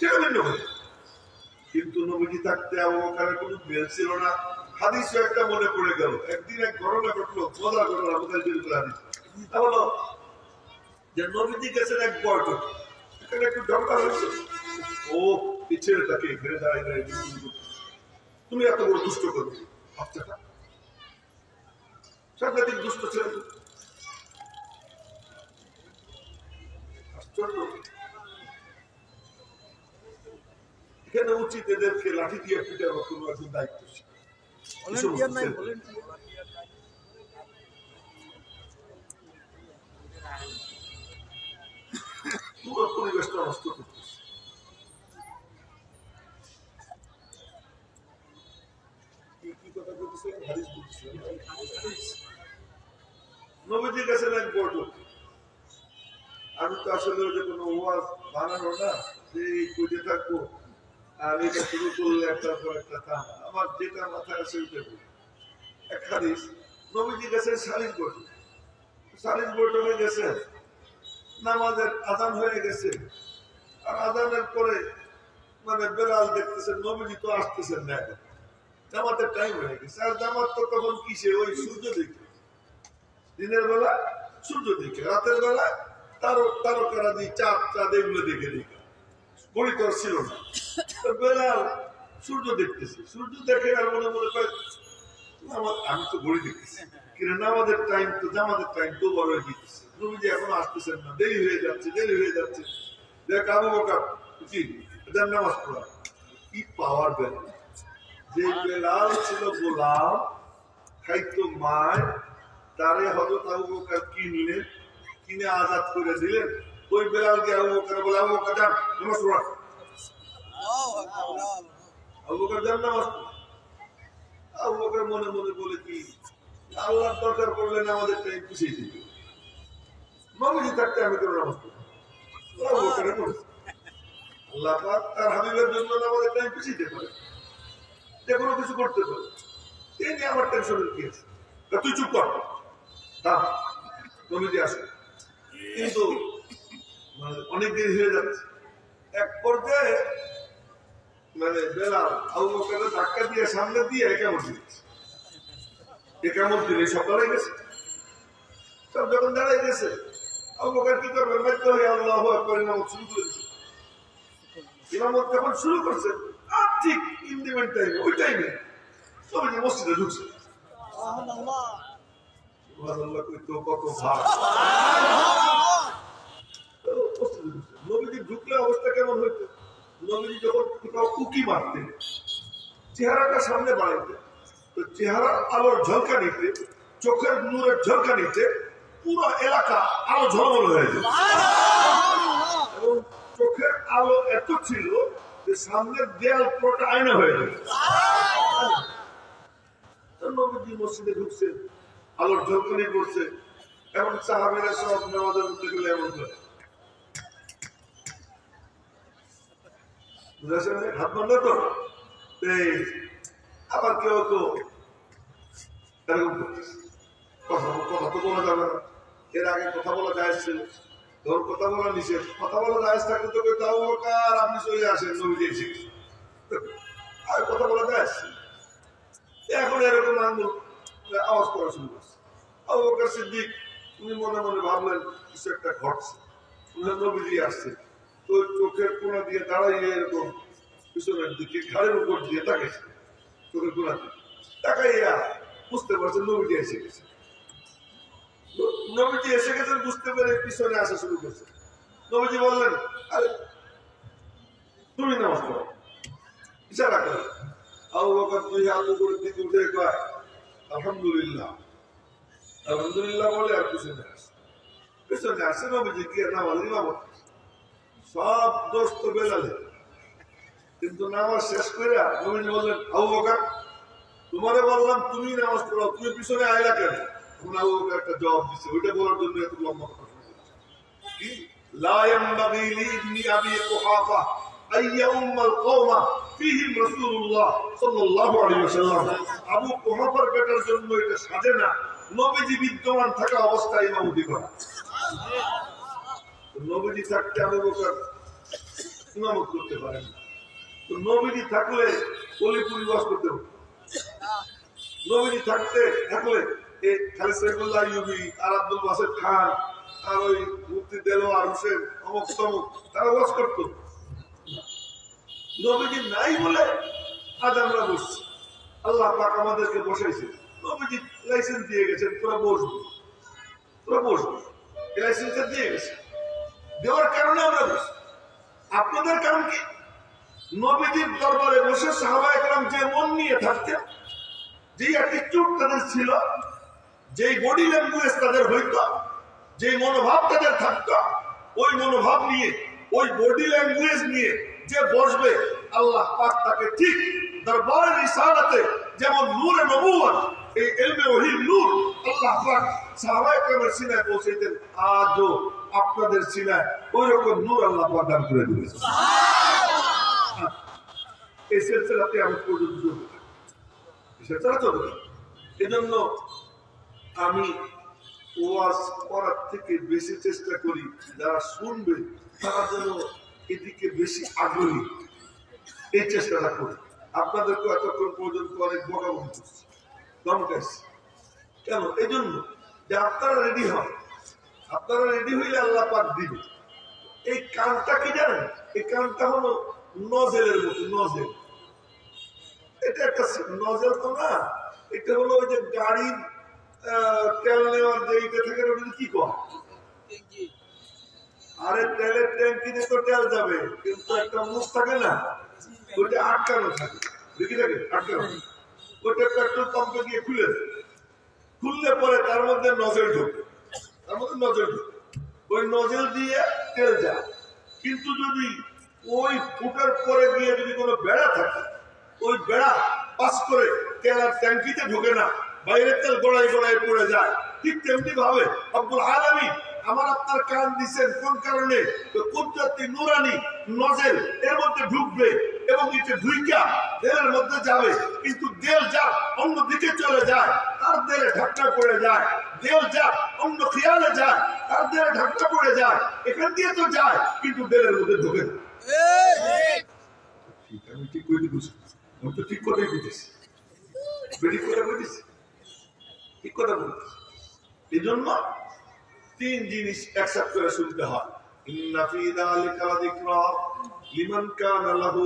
ভিন্ন কিন্তু নবীজি থাকতে আবু কোনো বেল ছিল না। হাদিসও একটা মনে পড়ে গেল। একদিন এক ঘটনা ঘটলো মজা ঘটনা আমাদের বিরুদ্ধে হাদিস? তা হলো যে নবীজি গেছেন এক বয়টক এখানে একটু ঝগড়া হয়েছে। ও এই ছেলেটাকে ঘিরে দাঁড়ায়, দাঁড়িয়ে তুমি এত বড় দুষ্ট করবে বাচ্চাটা? সাংঘাতিক দুষ্ট ছেলে আশ্চর্য। এখানে উচিত এদেরকে লাঠি দিয়ে পিটানো কোনো একজন দায়িত্ব পুরো পরিবেশটা নষ্ট করতেছে। এক আমি তো আসলে ওই যে কোনো ওয়াজ বানানো না যে এই কইতে থাকব আর এটা শুরু করলে একটার পর একটা থাম আমার যেটা মাথায় আসে ওইটা। এক হাদিস, নবীজি গেছেন সালিশ বৈঠক সালিশ বৈঠকে গেছেন। নামাজের আজান হয়ে গেছে। আর আজানের পরে মানে বেলাল দেখতেছেন, নবীজি তো আসতেছেন না জামাতের টাইম হয়ে গেছে। আর জামাত তো তখন কিসে? ওই সূর্য দিকে দিনের বেলা সূর্য দিকে রাতের বেলা তার তারকারা দিয়ে চাঁদ চাঁদ এগুলো দেখে দেখে। ঘড়ি ছিল না। সূর্য দেখতেছে। সূর্য দেখে আর মনে মনে করে নামাজ- আমি তো ঘড়ি দেখতেছি। নামাজের টাইম তো টাইম তো বড় হয়ে এখন আসতেছেন না, দেরি হয়ে যাচ্ছে, দেরি হয়ে যাচ্ছে। দেখ, আবু বকার এদের নামাজ পড়া। কি পাওয়ার যে বেলাল ছিল গোলাম, খাইতো মায়, তারে হজরত আবু বকার কিনলেন, কিনে আজাদ করে দিলেন। ওই বেলালকে আবু বকার বলে, আবু বকার, যান, নামাজ কিছু করতে পারে। এই তুই চুপ কর। মানে অনেক দেরি হয়ে যাচ্ছে। এক পর্যায়ে মানে বেলাল আবু বকরের ধাক্কা দিয়ে সামনে দিয়ে একামত দিয়েছে একামত দিলে সকালে গেছে। সব যখন দাঁড়াই গেছে আবু বকর কি করবে? বাধ্য হয়ে আল্লাহ ইমামত শুরু করেছে ইমামত যখন শুরু করছে আর ঠিক টাইমে ওই টাইমে যে মসজিদে ঢুকছে। কত ভাগ। মসজিদে ঢুকলে অবস্থা কেমন হইতো? নবীজি যখন কোথাও উকি মারতেন চেহারাটা সামনে বাড়াইতে। তো চেহারার আলোর ঝলকানিতে চোখের নূরের পুরো এলাকা আলো ঝলমল হয়ে যেত এবং চোখের আলো এত ছিল যে সামনের দেয়াল পুরোটা আয়না হয়ে যেত নবীজি মসজিদে ঢুকছেন, আলোর ঝলকানি করছে এবং সাহাবেরা সব নামাজের মধ্যে গেলে এমন করে বুঝেছেন? হাত বান্ধা তো? এই, আবার কেউ কেউ এরকম কথা কথা তো বলা যাবে না। এর আগে কথা বলা যায় ছিল। ধর কথা বলা নিষেধ। কথা বলা যায় থাকলে তো তাও কার আপনি চলে আসেন নবী দিয়ে শিখছে আর কথা বলা যায় এখন এরকম আঙ্গুল আওয়াজ করা শুরু করছে। আবু বকর সিদ্দিক, উনি মনে মনে ভাবলেন, কিছু একটা ঘটছে। নবীজি আসছে তো চোখের কোনা দিয়ে দাঁড়াইয়ে এরকম পিছনের দিকে ঘাড়ের উপর দিয়ে তাকাইছে। চোখের কোনা দিয়ে। তাকাইয়া বুঝতে পারছেন নবীজি এসে গেছে। ন- নবীজি এসে গেছেন বুঝতে পেরে পিছনে আসা শুরু করছে। নবীজি বললেন, আরে, তুমি নামাজ পড়ো। ইশারা করে। আবু বকর দুই হাত উপরের দিকে উঠে কয়, আলহামদুলিল্লাহ। আলহামদুলিল্লাহ বলে আর পিছনে আসে। পিছনে আসে নবীজি গিয়ে নামাজ ইমামত সব দোষ তো বেলালে। কিন্তু নামাজ শেষ করে নবীজি বললেন, আবু বকর, তোমারে বললাম তুমি নামাজ পড়ো, তুমি পিছনে আইলা কেন? তখন আবু বকর একটা জবাব দিচ্ছে ওইটা বলার জন্য এত লম্বা। কি? লা ইয়ানবাগি লি ইবনি আবি কুহাফা আবু না বিদ্যমান থাকা অবস্থায় ইমামতি করা নবীজি থাকতে আবু বকর ইমামত করতে পারেন তো নবীজি থাকলে অলি পরিবাস করতে হবে নবীজি থাকতে থাকলে এ খালি সৈফুল্লাহ ইউবি, আর আব্দুল বাসেদ খান, আর ওই মুফতি দেলোয়ার হোসেন, অমুক তমুক, তারা ওয়াজ করতো। নবীজি নাই বলে আজ আমরা বসছি। আল্লাহ পাক আমাদেরকে বসাইছে। নবীজি লাইসেন্স দিয়ে গেছেন, তোরা বসবি। তোরা বসবি। এই লাইসেন্সটা দিয়ে গেছে দেওয়ার কারণে আমরা বসছি আপনাদের কারণ কি? নবীজির দরবারে বসে সাহাবা একরাম যে মন নিয়ে থাকতেন যেই অ্যাটিটিউড তাদের ছিল, যেই বডি ল্যাঙ্গুয়েজ তাদের হইত, যেই মনোভাব তাদের থাকতো, ওই মনোভাব নিয়ে, ওই বডি ল্যাঙ্গুয়েজ নিয়ে যে বসবে, আল্লাহ পাক তাকে ঠিক দরবারের ইশারাতে যেমন নূরে নবুয়ত এই এলমে ওহির নূর আল্লাহ সিনায় পৌঁছাইতেন, আজও আপনাদের সিনায় ওই রকম নূর আল্লাহ দান করে দিয়েছে এই সিলসিলাতে আমি পর্যন্ত চলতে এজন্য আমি ওয়াজ করার থেকে বেশি চেষ্টা করি, যারা শুনবে, তারা যেন এদিকে বেশি আগ্রহী। এই চেষ্টাটা করি। আপনাদেরকে এতক্ষণ পর্যন্ত অনেক বকাবকি করছি। দমকাইছি কেন? এই জন্য যে আপনারা রেডি হন। আপনারা রেডি হইলে আল্লাহ পাক দিবে। এই কানটা কি জানেন? এই কানটা হলো নজেলের মতো নজেল এটা একটা নজেল তো না, এটা হলো ওই যে গাড়ির তেল নেওয়ার যে ইটা থাকে ওটা কি কয়? আরে তেলের ট্যাঙ্কিতে তো তেল যাবে, কিন্তু একটা মুখ থাকে না, ওইটা আটকানো থাকে। দেখি থাকে আটকানো ওইটা পেট্রোল পাম্পে গিয়ে খুলে দেয়। খুললে পরে তার মধ্যে নজেল ঢোকে। তার মধ্যে নজেল ঢোকে। ওই নজেল দিয়ে তেল যায়। কিন্তু যদি ওই ফুটার পরে গিয়ে যদি কোনো বেড়া থাকে, ওই বেড়া পাস করে তেল আর ট্যাঙ্কিতে ঢোকে না বাইরে তেল গোড়ায় গোড়ায় পড়ে যায়। ঠিক তেমনি ভাবে আব্দুল আলমী আমার আপনার কান দিচ্ছেন কোন কারণে? কুদরতি নুরানি নজেল এর মধ্যে ঢুকবে। এবং এটা ঢুইকা দেলের মধ্যে যাবে, কিন্তু দেল যা অন্য দিকে চলে যায়, তার দেলে ঢাকটা পড়ে যায় দেল যা অন্য খেয়ালে যায়, তার দেলে ঢাকটা পড়ে যায়, এখান দিয়ে তো যায়, কিন্তু দেলের মধ্যে ঢোকে ঠিক, আমি ঠিক করে এই জন্য তিন জিনিস একসাথে করে শুনতে হয়। ইন্না ফি কানা লাহু